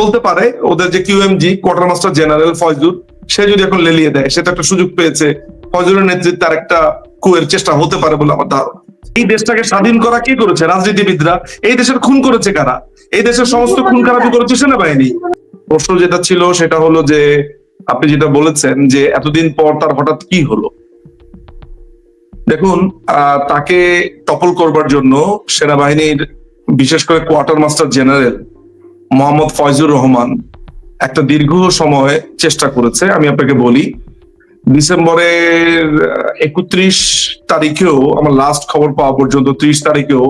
বলতে পারে, ওদের যে QMG quarter master general Foyzur সে যদি এখন লেলিয়ে দেয়, সে তো একটা সুযোগ পেয়েছে। ফয়জুরের নেতৃত্বে আর একটা কুয়ের চেষ্টা হতে পারে বলে আমার ধারণা। এই দেশটাকে স্বাধীন করা কি করেছে? রাজনীতিবিদরা। এই দেশের খুন করেছে কারা? এই দেশের সমস্ত খুন খারাপি করেছে সেনাবাহিনী। প্রশ্ন যেটা ছিল, সেটা হলো যে, আপনি যেটা বলেছেন যে, এতদিন পর তার হঠাৎ কি হলো? দেখুন তাকে টপল করবার জন্য সেনাবাহিনীর বিশেষ করে quarter master general Mohammad Faizur Rahman একটা দীর্ঘ সময় চেষ্টা করেছে, আমি আপনাকে বলি। ডিসেম্বরের একত্রিশ তারিখেও, আমার লাস্ট খবর পাওয়া পর্যন্ত ত্রিশ তারিখেও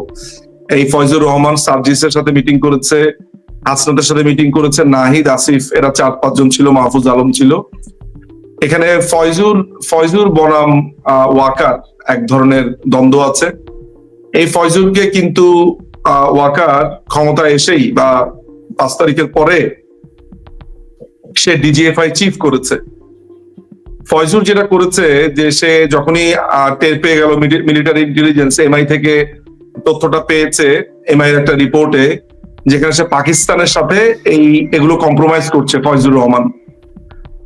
এই ফয়জুর রহমান সার্জিসের সাথে মিটিং করেছে, হাসনাতের সাথে মিটিং করেছে, নাহিদ, আসিফ, এরা চার পাঁচজন ছিল, মাহফুজ আলম ছিল। এখানে ফয়জুর ফয়জুর বনাম ওয়াকার এক ধরনের দ্বন্দ্ব আছে। এই ফয়জুরকে কিন্তু ওয়াকার ক্ষমতা এসেই বা পাঁচ তারিখের পরে সে ডিজিএফআই চিফ করেছে। ফয়জুর যেটা করেছে যে সে যখনই টের পেয়ে গেল মিলিটারি ইন্টেলিজেন্স এমআই থেকে তথ্যটা পেয়েছে এমআই একটা রিপোর্টে, যেখানে সে পাকিস্তানের সাথে এই, এগুলো কম্প্রোমাইজ করছে ফয়জুর রহমান।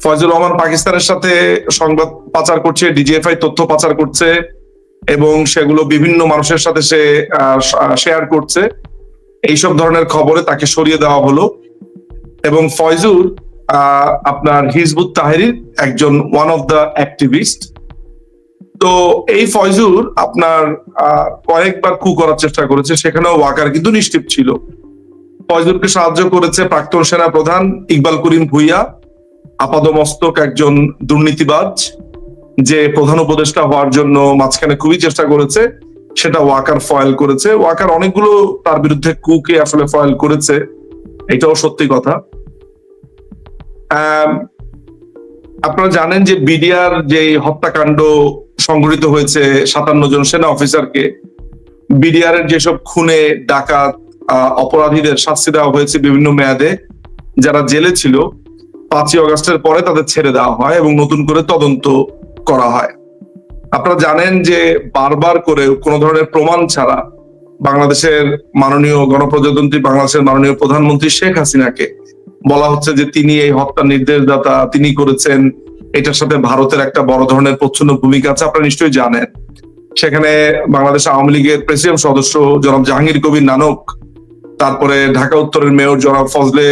ফয়জুর রহমান পাকিস্তানের সাথে সংবাদ পাচার করছে ডিজিএফআই তথ্য পাচার করছে, এবং সেগুলো বিভিন্ন মানুষের সাথে সে শেয়ার করছে। এইসব ধরনের খবরে তাকে সরিয়ে দেওয়া হলো। এবং ফয়জুর আপনার হিজবুত তাহেরির একজন ওয়ান অফ দ্য অ্যাক্টিভিস্ট তো এই ফয়জুর আপনার কয়েকবার কু করার চেষ্টা করেছে, সেখানেও ওয়াকার কিন্তু নিশ্চিত ছিল। ফয়জুরকে সাহায্য করেছে প্রাক্তন সেনা প্রধান ইকবাল করিম ভুইয়া, আপাদমস্তক একজন দুর্নীতিবাজ, যে প্রধান উপদেষ্টা হওয়ার জন্য মাঝখানে খুবই চেষ্টা করেছে। সেটা ওয়াকার ফয়েল করেছে। ওয়াকার অনেকগুলো তার বিরুদ্ধে কুকে আসলে ফয়েল করেছে। এটাও সত্যি কথা। আপনারা জানেন যে বিডিআর যে হত্যাকাণ্ড সংঘটিত হয়েছে সাতান্ন জন সেনা অফিসারকে, বিডিআর এর যেসব খুনে, ডাকাত অপরাধীদের শাস্তি দেওয়া হয়েছে বিভিন্ন মেয়াদে, যারা জেলে ছিল, পাঁচই অগস্টের পরে তাদের ছেড়ে দেওয়া হয় এবং নতুন করে তদন্ত করা হয়। আপনারা জানেন যে বারবার করে কোনো ধরনের প্রমাণ ছাড়া বাংলাদেশের মাননীয় গণপ্রজাতন্ত্রী, বাংলাদেশের মাননীয় প্রধানমন্ত্রী শেখ হাসিনাকে বলা হচ্ছে যে তিনি এই হত্যার নির্দেশদাতা, তিনি করেছেন এটার সাথে ভারতের একটা বড় ধরনের প্রচ্ছন্ন ভূমিকা আছে, আপনারা নিশ্চয়ই জানেন। সেখানে বাংলাদেশ আওয়ামী লীগের প্রেসিডেন্ট সদস্য জনাব জাহাঙ্গীর কবির নানক, তারপরে ঢাকা উত্তরের মেয়র জনাব ফজলে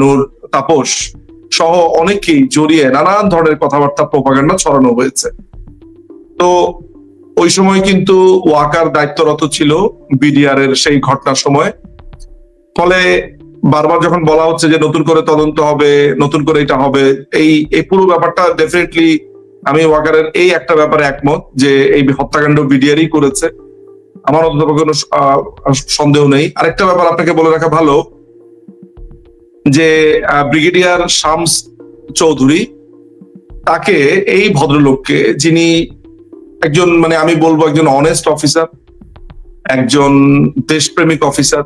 নূর তাপস সহ অনেকেই জড়িয়ে নানান ধরনের কথাবার্তা প্রপাগান্ডা ছড়ানো হয়েছে। তো ওই সময় কিন্তু ওয়াকার দায়িত্বরত ছিল বিডিআর এর সেই ঘটনার সময়। ফলে বারবার যখন বলা হচ্ছে যে নতুন করে তদন্ত হবে, নতুন করে এটা হবে, এই এই পুরো ব্যাপারটা ডেফিনেটলি আমি ওয়াকারের এই একটা ব্যাপারে একমত যে এই হত্যাকাণ্ড বিডিআরই করেছে। আমার অন্তত কোনো সন্দেহ নেই। আরেকটা ব্যাপার আপনাকে বলে রাখা ভালো, যে ব্রিগেডিয়ার শামস চৌধুরী, তাকে এই ভদ্রলোককে যিনি একজন মানে আমি বলব একজন অনেস্ট অফিসার একজন দেশপ্রেমিক অফিসার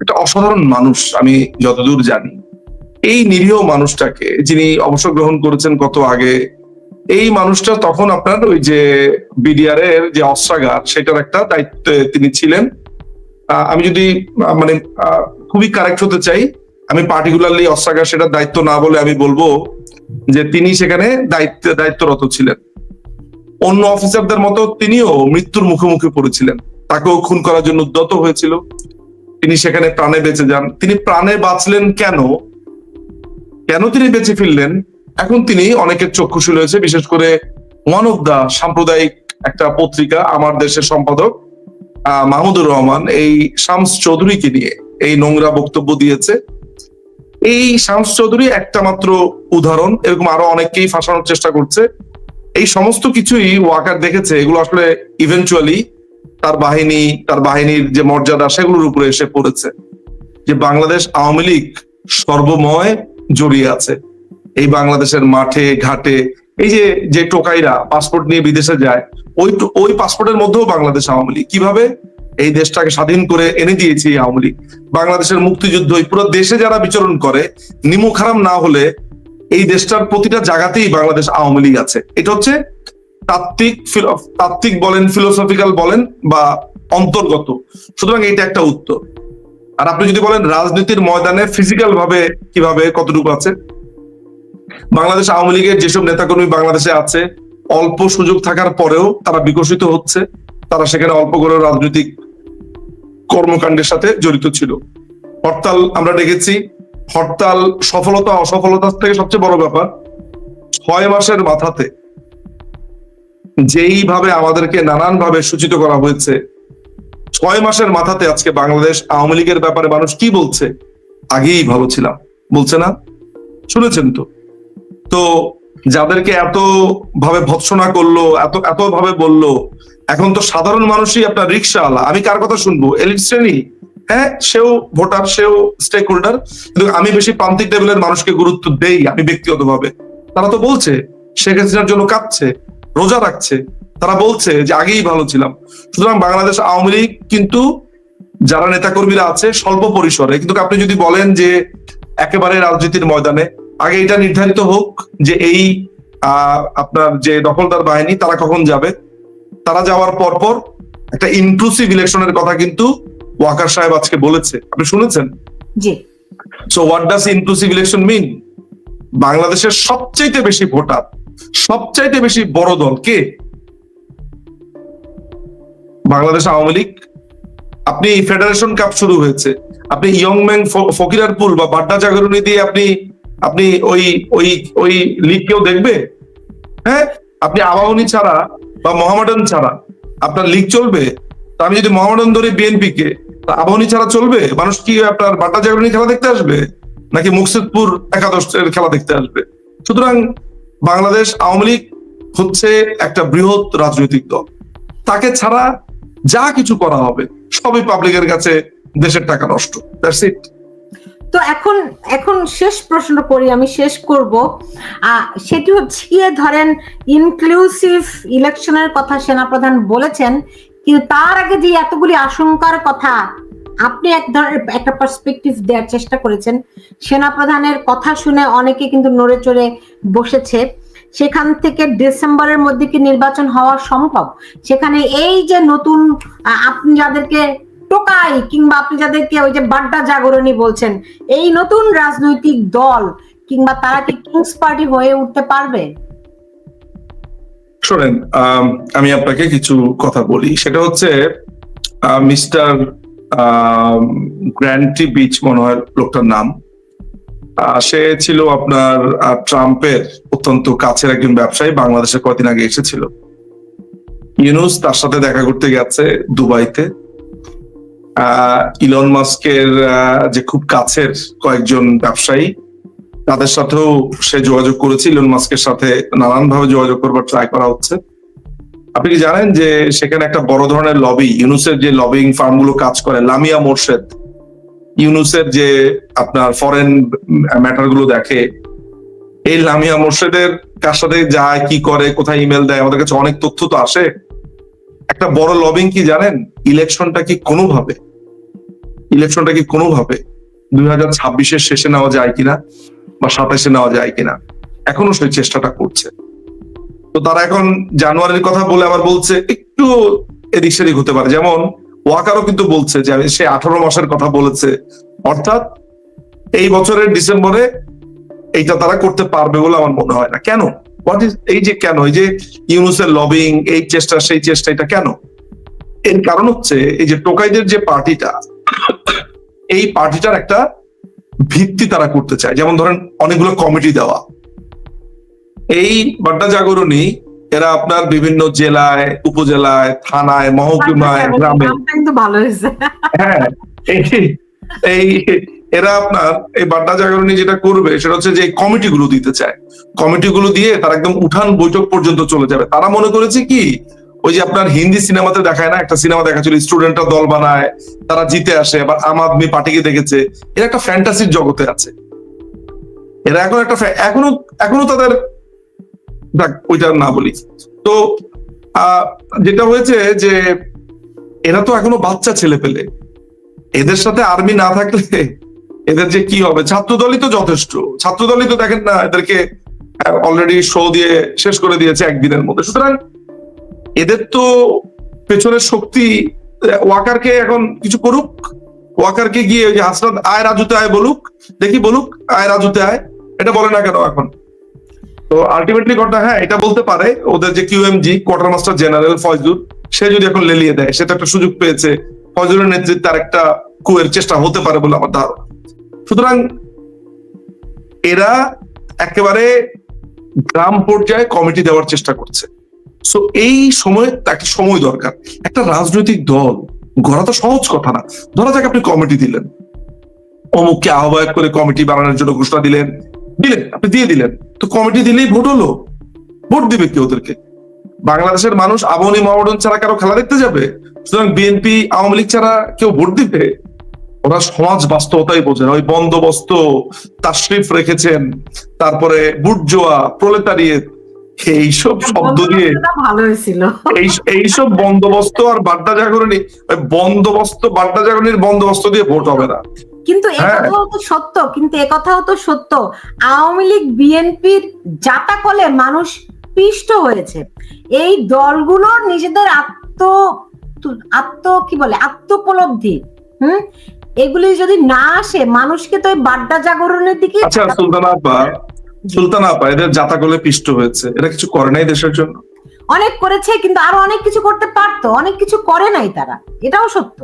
একটা অসাধারণ মানুষ আমি যতদূর জানি। এই নিরীহ মানুষটাকে যিনি অবসর গ্রহণ করেছেন কত আগে, এই মানুষটা তখন আপনার ওই যে বিডিআর এর যে অস্ত্রাগার, সেটার একটা দায়িত্বে তিনি ছিলেন। আমি যদি মানে খুবই কারেক্ট হতে চাই, আমি পার্টিকুলারলি অস্ত্রাগার সেটার দায়িত্ব না বলে আমি বলব যে তিনি সেখানে দায়িত্ব, দায়িত্বরত ছিলেন। অন্য অফিসারদের মতো তিনিও মৃত্যুর মুখোমুখি পড়েছিলেন। তাকেও খুন করার জন্য উদ্যত হয়েছিল। তিনি সেখানে প্রাণে বেঁচে যান। তিনি প্রাণে বাঁচলেন কেন? কেন তিনি বেঁচে ফিরলেন? এখন তিনি অনেকের চক্ষুশীল হয়েছে, বিশেষ করে ওয়ান অফ দা সাম্প্রদায়িক একটা পত্রিকা, আমার দেশের সম্পাদক মাহমুদুর রহমান, এই শামস চৌধুরীকে নিয়ে এই নোংরা বক্তব্য দিয়েছে। এই শামস চৌধুরী একটা মাত্র উদাহরণ, এরকম আরও অনেককেই ফাঁসানোর চেষ্টা করছে। এই সমস্ত কিছুই ওয়াকার দেখেছে, এগুলো আসলে ইভেনচুয়ালি তার বাহিনী, তার বাহিনীর যে মর্যাদা সেগুলোর উপরে এসে পড়েছে, যে বাংলাদেশ আওয়ামী লীগ সর্বময় জড়িয়ে আছে। এই বাংলাদেশের মাঠে, ঘাটে, এই যে যে টোকাইরা পাসপোর্ট নিয়ে বিদেশে যায়, ওই ওই পাসপোর্টের মধ্যেও বাংলাদেশ আওয়ামী লীগ। কীভাবে? এই দেশটাকে স্বাধীন করে এনে দিয়েছে আওয়ামী লীগ। বাংলাদেশের মুক্তিযুদ্ধ পুরো দেশে যারা বিচরণ করে নিমুখ হারাম না হলে এই দেশটার প্রতিটা জায়গাতেই বাংলাদেশ আওয়ামী লীগ আছে। এটা হচ্ছে তাত্ত্বিক তাত্ত্বিক বলেন ফিলোসফিক্যাল বলেন বা অন্তর্গত। সুতরাং এটা একটা উত্তর। আর আপনি যদি বলেন রাজনীতির ময়দানে ফিজিক্যাল ভাবে কীভাবে কতটুকু আছে? বাংলাদেশ আওয়ামী লীগের যেসব নেতাকর্মী বাংলাদেশে আছে, অল্প সুযোগ থাকার পরেও তারা বিকশিত হচ্ছে। তারা সেখানে অল্প করে রাজনৈতিক কর্মকাণ্ডের সাথে জড়িত ছিল। হরতাল আমরা দেখেছি হরতাল, সফলতা, অসফলতা থেকে সবচেয়ে বড় ব্যাপার, ছয় মাসের মাথাতে যেইভাবে আমাদেরকে নানান ভাবে সূচিত করা হয়েছে, ছয় মাসের মাথাতে আজকে বাংলাদেশ আওয়ামী লীগের ব্যাপারে মানুষ কি বলছে? আগেই ভালো ছিলাম। বলছে না? শুনেছেন তো। তো যাদেরকে এত ভাবে ভৎসনা করল, এত এত ভাবে বলল, এখন তো সাধারণ মানুষই আপনার রিক্সাওয়ালা আমি কার কথা শুনব? এলিট শ্রেণি? হ্যাঁ সেও ভোটার, সেও স্টেক হোল্ডার কিন্তু আমি বেশি প্রান্তিক লেভেলের মানুষকে গুরুত্ব দেই, আমি ব্যক্তিগতভাবে। তারা তো বলছে, শেখ হাসিনার জন্য কাঁদছে, রোজা রাখছে। তারা বলছে যে, আগেই ভালো ছিলাম। সুতরাং বাংলাদেশ আওয়ামী লীগ কিন্তু যারা নেতাকর্মীরা আছে, স্বল্প পরিসরে। কিন্তু আপনি যদি বলেন যে, একেবারে রাজনীতির ময়দানে, আগে এটা নির্ধারিত হোক যে এই আপনার যে দখলদার বাহিনী, তারা কখন যাবে? তারা যাওয়ার পর পর একটা ইনক্লুসিভ ইলেকশনের কথা কিন্তু ওয়াকার সাহেব আজকে বলেছে। আপনি শুনেছেন? জি। So what does inclusive election mean বাংলাদেশের সবচাইতে বেশি ভোটার সবচাইতে বেশি বড় দল কে? বাংলাদেশ আওয়ামী লীগ। আপনি ফেডারেশন কাপ শুরু হয়েছে। আপনি ইয়ংম্যাং ফকিরারপুল বা বাড্ডা জাগরণী দিয়ে আপনি আপনি ওই ওই ওই লিগ কেউ দেখবে? হ্যাঁ? আপনি আবাহনী ছাড়া বা মোহামেডান ছাড়া আপনার লিগ চলবে? তা আমি যদি মোহামেডান ধরি বিএনপি কে আবাহনী ছাড়া চলবে? মানুষ কি আপনার বাড্ডা জাগরণী খেলা দেখতে আসবে? নাকি মুকসিদপুর একাদশের খেলা দেখতে আসবে? সুতরাং বাংলাদেশ আওয়ামী লীগ হচ্ছে একটা বৃহৎ রাজনৈতিক দল। তাকে ছাড়া যা কিছু করা হবে, সবই পাবলিকের কাছে দেশের টাকা নষ্ট। দ্যাটস ইট তো এখন এখন শেষ প্রশ্ন করি, আমি শেষ করব। সেটি হচ্ছে ধরেন ইনক্লুসিভ ইলেকশনের কথা সেনাপ্রধান বলেছেন কিন্তু তার আগে যে এতগুলি আশঙ্কার কথা আপনি এক ধরনের একটা পার্সপেক্টিভ দেওয়ার চেষ্টা করেছেন, সেনাপ্রধানের কথা শুনে অনেকে কিন্তু নড়ে চড়ে বসেছে। সেখান থেকে ডিসেম্বরের মধ্যে কি নির্বাচন হওয়া সম্ভব? সেখানে এই যে নতুন আপনি যাদেরকে টোকাই কিংবা আপনি যাদেরকে ওই যে বাড্ডা জাগরণী বলছেন, এই নতুন রাজনৈতিক দল কিংবা তারা কি কিংস পার্টি হয়ে উঠতে পারবে? শোনেন আম, আপনাকে কিছু কথা বলি। সেটা হচ্ছে মিস্টার গ্র্যান্টি বিচ মনে হয় লোকটার নাম। সে ছিল আপনার ট্রাম্পের অত্যন্ত কাছের একজন ব্যবসায়ী বাংলাদেশে কদিন আগে এসেছিল। ইউনুস তার সাথে দেখা করতে গেছে দুবাইতে। ইলন মাস্কের যে খুব কাছের কয়েকজন ব্যবসায়ী তাদের সাথেও সে যোগাযোগ করেছে, ইলন মাস্কের সাথে নানান ভাবে যোগাযোগ করবার ট্রাই করা হচ্ছে। আপনি কি জানেন যে সেখানে একটা বড় ধরনের লবি ইউনুসের যে লবিং ফার্মগুলো কাজ করে, লামিয়া মোর্শেদ, ইউনুসের যে আপনার ফরেন ম্যাটারগুলো দেখে, এই লামিয়া মোর্শেদের কার সাথে যায়, কি করে, কোথায় ইমেল দেয়, আমাদের কাছে অনেক তথ্য তো আসে। একটা বড় লবিং কি জানেন? ইলেকশনটা কি কোনোভাবে ইলেকশনটা কি কোনোভাবে দুই হাজার ছাব্বিশের শেষে নেওয়া যায় কিনা? বা সাতাশে নেওয়া যায় কিনা। এখনও সেই চেষ্টাটা করছে। তো তারা এখন জানুয়ারির কথা বলে আবার বলছে, একটু এদিক সেদিক হতে পারে। যেমন ওয়াকারও কিন্তু বলছে যে, সে আঠারো মাসের কথা বলেছে। অর্থাৎ এই বছরের ডিসেম্বরে এইটা তারা করতে পারবে বলে আমার মনে হয় না। কেন? হোয়াট ইজ এই যে কেন? এই যে ইউনুসের লবিং এই চেষ্টা, সেই চেষ্টা, এটা কেন? এর কারণ হচ্ছে, এই যে টোকাইদের যে পার্টিটা, এই পার্টিটার একটা ভিত্তি তারা করতে চায়। যেমন ধরেন অনেকগুলো কমিটি দেওয়া। এই বাড্ডা জাগরণী এরা আপনার বিভিন্ন জেলায় উপজেলায় থানায় মহকুমায় গ্রামে। ভালো হয়েছে। হ্যাঁ এই- এই এরা আপনার এই বাড্ডা জাগরণী যেটা করবে সেটা হচ্ছে যে কমিটি গুলো দিতে চায়। কমিটি গুলো দিয়ে তারা একদম উঠান বৈঠক পর্যন্ত চলে যাবে। তারা মনে করেছে কি ওই যে আপনার হিন্দি সিনেমাতে দেখায় না? একটা সিনেমা দেখাচ্ছিল স্টুডেন্টরা দল বানায়, তারা জিতে আসে, আবার আম আদমি পার্টিকে দেখেছে। এরা একটা ফ্যান্টাসির জগতে আছে। এরা এখন একটা এখনও এখনও তাদের ওইটা না বলি। তো যেটা হয়েছে যে, এরা তো এখনও বাচ্চা ছেলে পেলে। এদের সাথে আর্মি না থাকলে এদের যে কি হবে? ছাত্রদলই তো যথেষ্ট। ছাত্রদলই তো দেখেন না, এদেরকে অলরেডি শো দিয়ে শেষ করে দিয়েছে একদিনের মধ্যে। সুতরাং এদের তো পেছনের শক্তি ওয়াকারকে এখন কিছু করুক, ওয়াকারকে গিয়ে ওই যে হাসনাত আয় রাজুতে আয় বলুক, দেখি বলুক, আয় রাজুতে আয়, এটা বলে না কেন এখন? তো আলটিমেটলি কথা হ্যাঁ এটা বলতে পারে, ওদের যে QMG quarter master general Foyzur সে যদি এখন লেলিয়ে দেয় সেটা একটা সুযোগ পেয়েছে ফয়জুরের নেতৃত্বে আর একটা কুয়ের চেষ্টা হতে পারে বলে আমার ধারণা। সুতরাং এরা একেবারে গ্রাম পর্যায়ে কমিটি দেওয়ার চেষ্টা করছে। সো এই সময় একটা সময় দরকার। একটা রাজনৈতিক দল গড়া তো সহজ কথা না। ধরা যাক আপনি কমিটি দিলেন। অমুককে আহ্বায়ক করে কমিটি বানানোর জন্য ঘোষণা দিলেন। দিলেন, আপনি দিয়ে দিলেন। তো কমিটি দিলেই ভোট হলো। ভোট দিবে কি ওদেরকে? বাংলাদেশের মানুষ আবনী মহামডন ছাড়া কারও খেলা দেখতে যাবে? সুতরাং বিএনপি আওয়ামী লীগ ছাড়া কেউ ভোট দিবে? ওরা সমাজ বাস্তবতাই বোঝে না। ওই বন্দোবস্ত, তাশরিফ রেখেছেন, তারপরে বুটজোয়া প্রলেতারিয়েত এইসব শব্দ দিয়ে ভালো হয়েছিল। এইসব বন্দোবস্ত আর বাড্ডা জাগরণী বন্দোবস্ত বাড্ডা জাগরণীর বন্দোবস্ত দিয়ে ভোট হবে না। কিন্তু এ হ্যাঁ। কথাও তো সত্য কিন্তু এ কথাও তো সত্য। আওয়ামী লীগ বিএনপির জাতাকলে মানুষ পিষ্ট হয়েছে। এই দলগুলোর নিজেদের আত্ম আত্ম কি বলে আত্মোপলব্ধি হুম? এগুলি যদি না আসে মানুষকে তো ওই বাড্ডা জাগরণের দিকে আচ্ছা সুলতানা আপা সুলতানা আপা এদের জাতাকলে পিষ্ট হয়েছে। এরা কিছু করে নাই দেশের জন্য? অনেক করেছে কিন্তু আরও অনেক কিছু করতে পারতো অনেক কিছু করে নাই তারা। এটাও সত্য।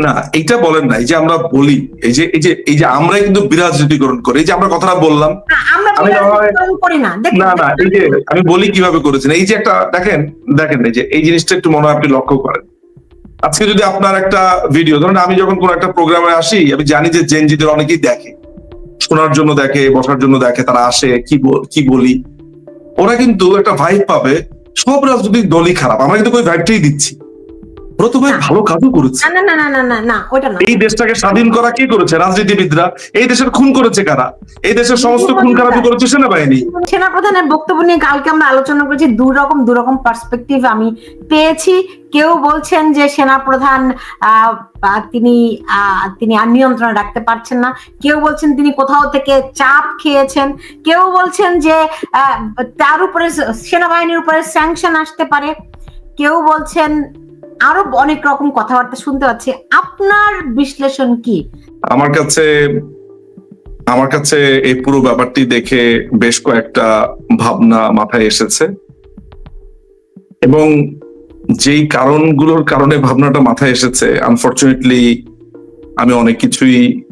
না এইটা বলেন না এই যে আমরা বলি এই যে এই যে এই যে আমরা কিন্তু বিরাজনীতিকরণ করি এই যে আমরা কথাটা বললাম। না, না না না না এই যে আমি বলি কীভাবে করেছেন এই যে একটা দেখেন দেখেন এই যে এই জিনিসটা একটু মনে হয় আপনি লক্ষ্য করেন। আজকে যদি আপনার একটা ভিডিও ধরেন আমি যখন কোন একটা প্রোগ্রামে আসি আমি জানি যে জেনজিদের অনেকেই দেখে। শোনার জন্য দেখে, বসার জন্য দেখে, তারা আসে, কি কি বলি। ওরা কিন্তু একটা ভাইব পাবে। সব রাজনৈতিক দলই খারাপ। আমরা কিন্তু ওই ভাইবটাই দিচ্ছি। ওরা তো ভাই ভালো কাজও করেছে। না না না না না না ওটা না। এই দেশটাকে স্বাধীন করা কি করেছে? রাজনীতিবিদরা। এই দেশের খুন করেছে কারা? এই দেশের সমস্ত খুন খারাপি করেছে সেনাবাহিনী। সেনাপ্রধানের বক্তব্য নিয়ে কালকে আমরা আলোচনা করেছি। রকম রকম পার্সপেক্টিভ আমি পেয়েছি। কেউ বলছেন যে সেনাপ্রধান তিনি আহ, তিনি আর নিয়ন্ত্রণে রাখতে পারছেন না। কেউ বলছেন তিনি কোথাও থেকে চাপ খেয়েছেন। কেউ বলছেন যে আহ, তার উপরে সেনাবাহিনীর উপরে স্যাংশন আসতে পারে। কেউ বলছেন আরও অনেক রকম কথাবার্তা শুনতে পাচ্ছি। আপনার বিশ্লেষণ কি? আমার কাছে আমার কাছে এই পুরো ব্যাপারটি দেখে বেশ কয়েকটা ভাবনা মাথায় এসেছে। এবং যেই কারণগুলোর কারণে ভাবনাটা মাথায় এসেছে আনফর্চুনেটলি আমি অনেক কিছুই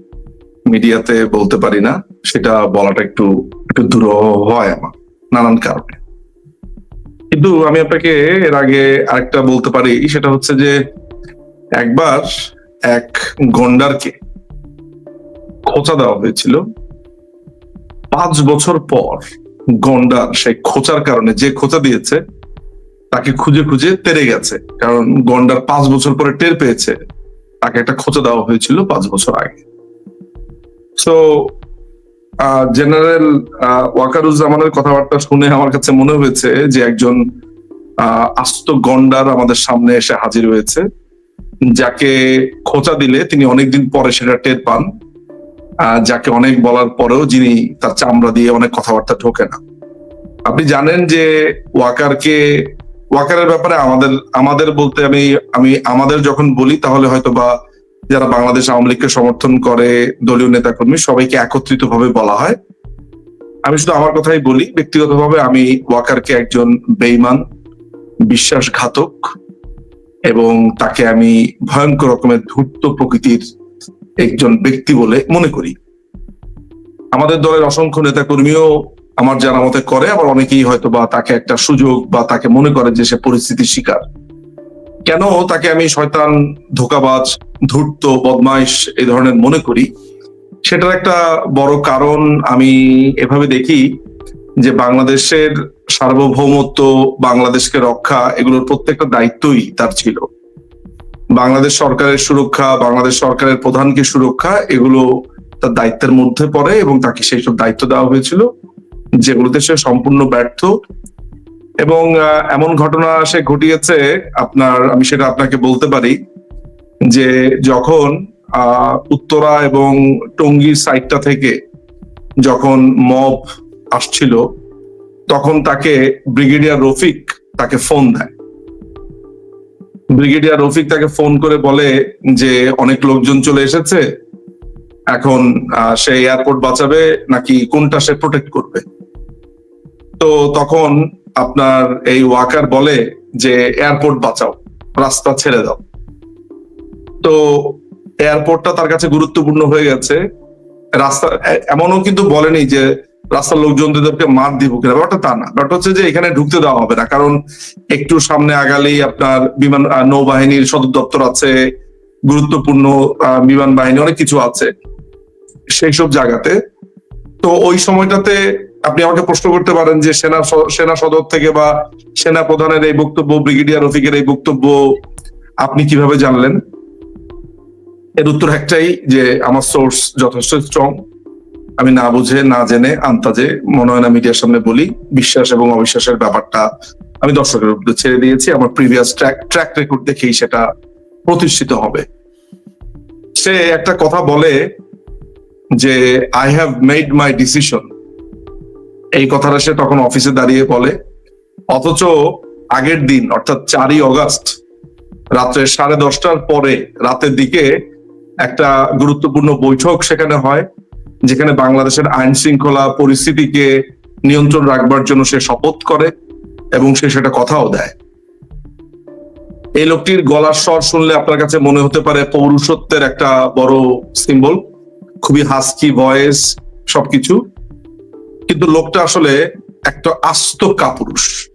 মিডিয়াতে বলতে পারি না। সেটা বলাটা একটু একটু দুরূহ হয় আমার, নানান কারণে। কিন্তু আমি আপনাকে এর আগে আরেকটা বলতে পারি, সেটা হচ্ছে যে একবার এক গন্ডারকে খোঁচা দেওয়া হয়েছিল। পাঁচ বছর পর গন্ডার সেই খোঁচার কারণে যে খোঁচা দিয়েছে, তাকে খুঁজে খুঁজে তেরে গেছে। কারণ গন্ডার পাঁচ বছর পরে টের পেয়েছে, তাকে একটা খোঁচা দেওয়া হয়েছিল পাঁচ বছর আগে। সো জেনারেল ওয়াকারুজ্জামানের কথাবার্তা শুনে আমার কাছে মনে হয়েছে যে একজন আস্ত গন্ডার আমাদের সামনে এসে হাজির হয়েছে, যাকে খোঁচা দিলে তিনি অনেকদিন পরে সেটা টের পান যাকে অনেক বলার পরেও যিনি তার চামড়া দিয়ে অনেক কথাবার্তা ঢোকে না। আপনি জানেন যে ওয়াকারকে, ওয়াকারের ব্যাপারে আমাদের আমাদের বলতে আমি আমি, আমাদের যখন বলি তাহলে হয়তো বা যারা বাংলাদেশ আওয়ামী লীগকে সমর্থন করে, দলীয় নেতাকর্মী, সবাইকে একত্রিত ভাবে বলা হয়। আমি শুধু আমার কথাই বলি, ব্যক্তিগতভাবে আমি ওয়াকারকে একজন বেইমান বিশ্বাসঘাতক এবং তাকে আমি ভয়ঙ্কর রকমের ধূর্ত প্রকৃতির একজন ব্যক্তি বলে মনে করি। আমাদের দলের অসংখ্য নেতা কর্মীও আমার জানা মতে করে, আবার অনেকেই হয়তো বা তাকে একটা সুযোগ বা তাকে মনে করে যে সে পরিস্থিতির শিকার। কেন তাকে আমি শয়তান, ধোকাবাজ, ধূর্ত, বদমাইশ এই ধরনের মনে করি? সেটার একটা বড় কারণ আমি এভাবে দেখি যে বাংলাদেশের সার্বভৌমত্ব, বাংলাদেশকে রক্ষা এগুলোর প্রত্যেকটা দায়িত্বই তার ছিল। বাংলাদেশ সরকারের সুরক্ষা, বাংলাদেশ সরকারের প্রধানকে সুরক্ষা এগুলো তার দায়িত্বের মধ্যে পড়ে এবং তাকে সেই সব দায়িত্ব দেওয়া হয়েছিল, যেগুলোতে সে সম্পূর্ণ ব্যর্থ এবং এমন ঘটনা সে ঘটিয়েছে, আপনার, আমি সেটা আপনাকে বলতে পারি, যে যখন উত্তরা এবং টঙ্গীর সাইডটা থেকে যখন মব আসছিল, তখন তাকে ব্রিগেডিয়ার রফিক তাকে ফোন দেয়। ব্রিগেডিয়ার রফিক তাকে ফোন করে বলে যে, অনেক লোকজন চলে এসেছে, এখন সে এয়ারপোর্ট বাঁচাবে, নাকি কোনটা সে প্রোটেক্ট করবে? তো তখন আপনার এই ওয়াকার বলে যে, এয়ারপোর্ট বাঁচাও, রাস্তা ছেড়ে দাও। তো এয়ারপোর্টটা তার কাছে গুরুত্বপূর্ণ হয়ে গেছে। রাস্তা এমনও কিন্তু বলেনি যে, রাস্তার লোকজনদেরকে মার দিব কিনা। ব্যাপারটা তা না। ব্যাপারটা হচ্ছে যে, এখানে ঢুকতে দেওয়া হবে না। কারণ একটু সামনে আগালেই আপনার বিমান নৌবাহিনীর সদর দপ্তর আছে, গুরুত্বপূর্ণ বিমান বাহিনী, অনেক কিছু আছে সেই সব জায়গাতে। তো ওই সময়টাতে আপনি আমাকে প্রশ্ন করতে পারেন যে সেনা সেনা সদর থেকে বা সেনা প্রধানের এই বক্তব্য, ব্রিগেডিয়ার রফিকের এই বক্তব্য আপনি কীভাবে জানলেন? এর উত্তর একটাই যে আমার সোর্স যথেষ্ট স্ট্রং আমি না বুঝে, না জেনে আন্তাজে মনে হয় না মিডিয়ার সামনে বলি। বিশ্বাস এবং অবিশ্বাসের ব্যাপারটা আমি দর্শকের উপরে ছেড়ে দিয়েছি। আমার প্রিভিয়াস ট্র্যাক ট্র্যাক রেকর্ড দেখেই সেটা প্রতিষ্ঠিত হবে। সে একটা কথা বলে যে I have made my decision এই কথাটা সে তখন অফিসে দাঁড়িয়ে বলে। অথচ আগের দিন, অর্থাৎ চারই অগাস্ট, রাত্রে সাড়ে দশটার পরে, রাতের দিকে একটা গুরুত্বপূর্ণ বৈঠক সেখানে হয়, যেখানে বাংলাদেশের আইন শৃঙ্খলা পরিস্থিতিকে নিয়ন্ত্রণ রাখবার জন্য সে শপথ করে এবং সে সেটা কথাও দেয়। এই লোকটির গলার স্বর শুনলে আপনার কাছে মনে হতে পারে পৌরুষত্বের একটা বড় সিম্বল খুবই হাস্কি ভয়েস সবকিছু। কিন্তু লোকটা আসলে একটা আস্ত কাপুরুষ।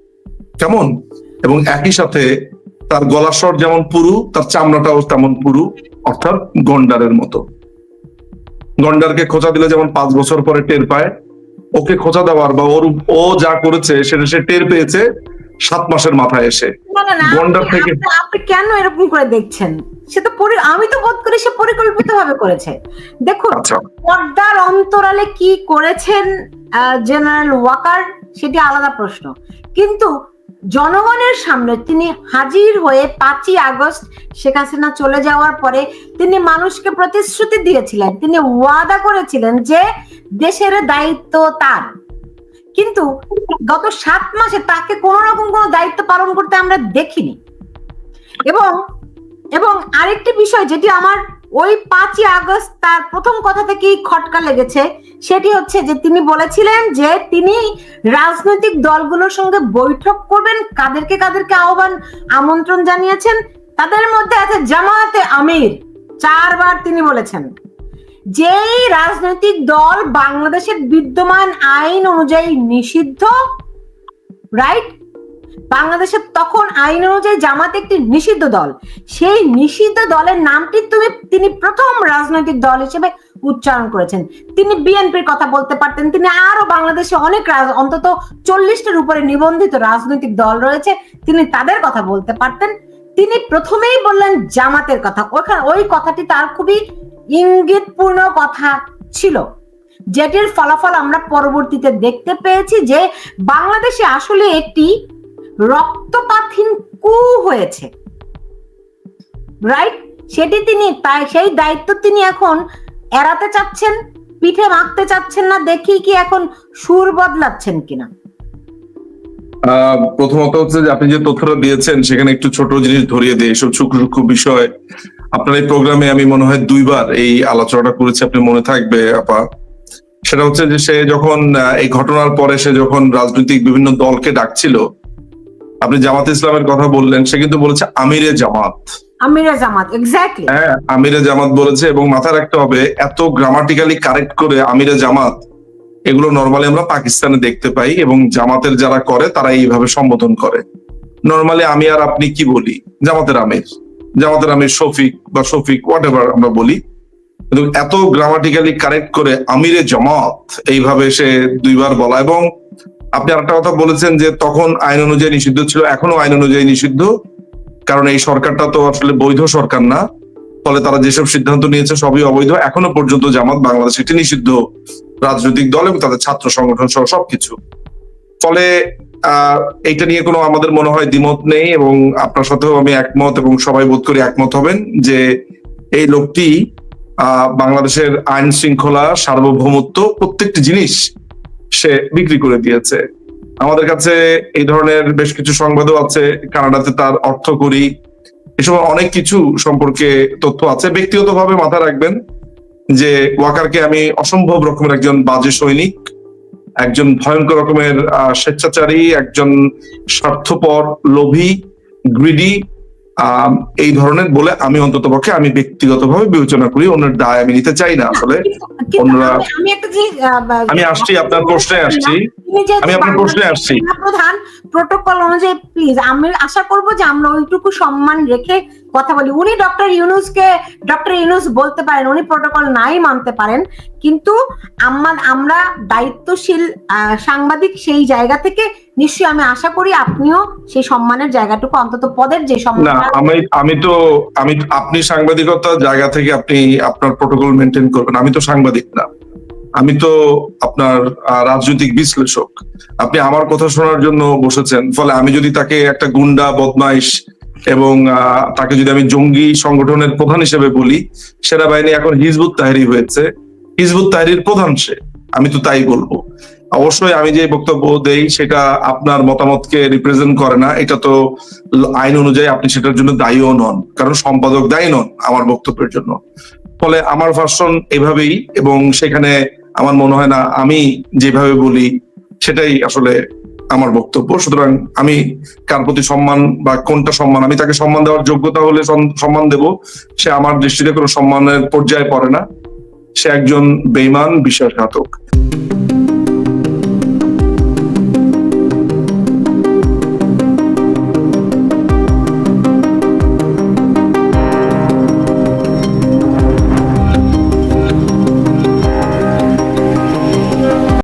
কেমন? এবং একই সাথে তার গলা স্বর যেমন পুরু, তার চামড়াটাও তেমন পুরু, অর্থাৎ গন্ডারের মতো। গন্ডারকে খোঁচা দিলে যেমন পাঁচ বছর পরে টের পায়, ওকে খোঁচা দেওয়ার বা ওর ও যা করেছে, সেটা সে টের পেয়েছে সাত মাসের মাথায় এসে। গন্ডার থেকে- আপনি- কেন এরকম করে দেখছেন? সে তো আমি তো বোধ করি সে পরিকল্পিত ভাবে করেছে। দেখুন আচ্ছা। পর্দার অন্তরালে কি করেছেন জেনারেল ওয়াকার সেটি আলাদা প্রশ্ন। কিন্তু জনগণের সামনে তিনি হাজির হয়ে পাঁচই আগস্ট শেখ হাসিনা চলে যাওয়ার পরে তিনি মানুষকে প্রতিশ্রুতি দিয়েছিলেন। তিনি ওয়াদা করেছিলেন যে দেশের দায়িত্ব তার। কিন্তু গত সাত মাসে তাকে কোন রকম কোনো দায়িত্ব পালন করতে আমরা দেখিনি। এবং এবং আরেকটি বিষয় যেটি আমার ওই পাঁচই আগস্ট তার প্রথম কথা থেকেই খটকা লেগেছে, সেটি হচ্ছে যে তিনি বলেছিলেন যে তিনি রাজনৈতিক দলগুলোর সঙ্গে বৈঠক করবেন, কাদেরকে কাদেরকে আহ্বান, আমন্ত্রণ জানিয়েছেন। তাদের মধ্যে আছে জামায়াতে আমির, চারবার তিনি বলেছেন। যেই রাজনৈতিক দল বাংলাদেশের বিদ্যমান আইন অনুযায়ী নিষিদ্ধ রাইট বাংলাদেশের তখন আইন অনুযায়ী জামাত একটি নিষিদ্ধ দল। সেই নিষিদ্ধ দলের নামটি তুমি, তিনি প্রথম রাজনৈতিক দল হিসেবে উচ্চারণ করেছেন। তিনি বিএনপির কথা বলতে পারতেন। তিনি আরও বাংলাদেশে অনেক অন্তত চল্লিশটার উপরে নিবন্ধিত রাজনৈতিক দল রয়েছে। তিনি তাদের কথা বলতে পারতেন। তিনি প্রথমেই বললেন জামাতের কথা। ওখানে ওই কথাটি তার খুবই ইঙ্গিতপূর্ণ কথা ছিল। যেটির ফলাফল আমরা পরবর্তীতে দেখতে পেয়েছি যে বাংলাদেশে আসলে একটি রক্তপাতহীন কু হয়েছে। রাইট? সেটি তিনি তাই, সেই দায়িত্ব তিনি এখন এড়াতে চাচ্ছেন, পিঠে মাখতে চাচ্ছেন না, দেখি কি এখন সুর বদলাচ্ছেন কিনা। প্রথমত হচ্ছে যে আপনি যে তথ্যটা দিয়েছেন, সেখানে একটু ছোট জিনিস ধরিয়ে দিয়ে এসব সূক্ষ্ম সূক্ষ্ম বিষয়। আপনার এই প্রোগ্রামে আমি মনে হয় দুইবার এই আলোচনাটা করেছি আপনি মনে থাকবে আপা। সেটা হচ্ছে যে সে যখন এই ঘটনার পরে সে যখন রাজনৈতিক বিভিন্ন দলকে ডাকছিল আপনি জামাত ইসলামের কথা বললেন সে কিন্তু বলেছে আমিরে জামাত। আমিরা জামাত এক্স্যাক্টলি হ্যাঁ আমিরে জামাত বলেছে এবং মাথায় রাখতে হবে এত গ্রামাটিক্যালি কারেক্ট করে আমিরে জামাত এগুলো নর্মালি আমরা পাকিস্তানে দেখতে পাই এবং জামাতের যারা করে তারা এইভাবে সম্বোধন করে। নর্মালি আমি আর আপনি কি বলি? জামাতের আমির। জামাতের আমির শফিক বা শফিক হোয়াট এভার আমরা বলি। কিন্তু এত গ্রামাটিক্যালি কারেক্ট করে আমিরে জামাত এইভাবে সে দুইবার বলা। এবং আপনি আরেকটা কথা বলেছেন যে তখন আইন অনুযায়ী নিষিদ্ধ ছিল, এখনও আইন অনুযায়ী নিষিদ্ধ। কারণ এই সরকারটা তো আসলে বৈধ সরকার না। ফলে তারা যেসব সিদ্ধান্ত নিয়েছে সবই অবৈধ। এখনও পর্যন্ত জামাত বাংলাদেশ একটি নিষিদ্ধ রাজনৈতিক দল এবং তাদের ছাত্র সংগঠন সহ সবকিছু। ফলে এইটা নিয়ে কোনো আমাদের মনে হয় দ্বিমত নেই এবং আপনার সাথেও আমি একমত এবং সবাই বোধ করি একমত হবেন যে এই লোকটি বাংলাদেশের আইন শৃঙ্খলা, সার্বভৌমত্ব প্রত্যেকটি জিনিস সে বিক্রি করে দিয়েছে। আমাদের কাছে এই ধরনের বেশ কিছু সংবাদও আছে। কানাডাতে তার অর্থকরী এসব অনেক কিছু সম্পর্কে তথ্য আছে। ব্যক্তিগতভাবে মাথায় রাখবেন যে ওয়াকারকে আমি অসম্ভব রকমের একজন বাজে সৈনিক। একজন ভয়ঙ্কর রকমের স্বেচ্ছাচারী একজন স্বার্থপর লোভী গ্রিডি এই ধরনের বলে আমি অন্তত পক্ষে আমি ব্যক্তিগতভাবে বিবেচনা করি অন্যের দায় আমি নিতে চাই না আসলে অন্যরা- আমি আসছি আপনার প্রশ্নে আসছি আমি আপনার প্রশ্নে আসছি। প্রধান প্রোটোকল অনুযায়ী প্লিজ আমি আশা করব যে আমরা ওইটুকু সম্মান রেখে কথা বলি। উনি ডক্টর ইউনুসকে, ডক্টর ইউনুস বলতে পারেন, উনি প্রোটোকল নাই মানতে পারেন, কিন্তু আমার দায়িত্বশীল সাংবাদিক সেই জায়গা থেকে নিশ্চয়ই আমি আশা করি আপনিও সেই সম্মানের জায়গাটুকু, অন্তত পদের যে সম্মান আমি আমি তো, আমি, আপনি সাংবাদিকতার জায়গা থেকে আপনি আপনার প্রোটোকল মেনটেন করবেন। আমি তো সাংবাদিক না। আমি তো আপনার রাজনৈতিক বিশ্লেষক। আপনি আমার কথা শোনার জন্য বসেছেন। ফলে আমি যদি তাকে একটা গুন্ডা, বদমাইশ এবং তাকে যদি আমি জঙ্গি সংগঠনের প্রধান হিসেবে বলি, সেনাবাহিনী এখন হিজবুত তাহরি হয়েছে। হিজবুত তাহরির প্রধান সে। আমি তো তাই বলব। অবশ্যই আমি যে বক্তব্য দেই, সেটা আপনার মতামতকে রিপ্রেজেন্ট করে না। এটা তো আইন অনুযায়ী আপনি সেটার জন্য দায়ীও নন, কারণ সম্পাদক দায়ী নন আমার বক্তব্যের জন্য। ফলে আমার ভার্সন এভাবেই, এবং সেখানে আমার মনে হয় না আমি যেভাবে বলি, সেটাই আসলে আমার বক্তব্য। সুতরাং আমি কার প্রতি সম্মান বা কোনটা সম্মান, আমি তাকে সম্মান দেওয়ার যোগ্যতা হলে সম্মান দেব। সে আমার দৃষ্টিতে কোনো সম্মানের পর্যায়ে পড়ে না। সে একজন বেইমান বিশ্বাসঘাতক।